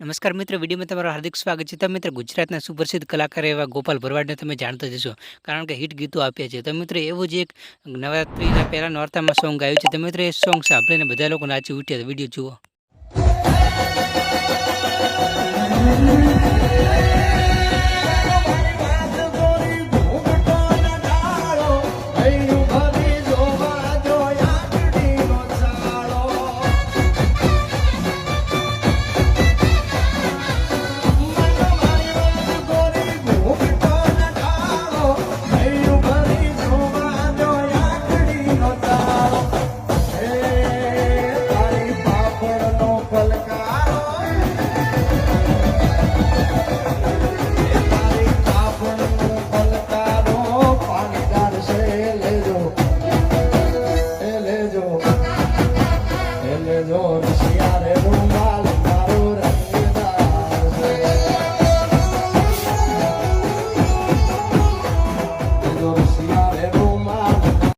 નમસ્કાર મિત્ર, વિડીયોમાં તમારું હાર્દિક સ્વાગત છે. તમે મિત્ર, ગુજરાતના સુપ્રસિદ્ધ કલાકાર એવા ગોપાલ ભરવાડને તમે જાણતા જશો કારણ કે હિટ ગીતો આપ્યા છે. તો મિત્ર, એવું જ એક નવરાત્રિના પહેલા નોરતામાં સોંગ ગાયું છે. તો મિત્ર, એ સોંગ સાંભળીને બધા લોકો નાચી ઉઠ્યા વીડિયો જુઓ. Senhor, Senhor.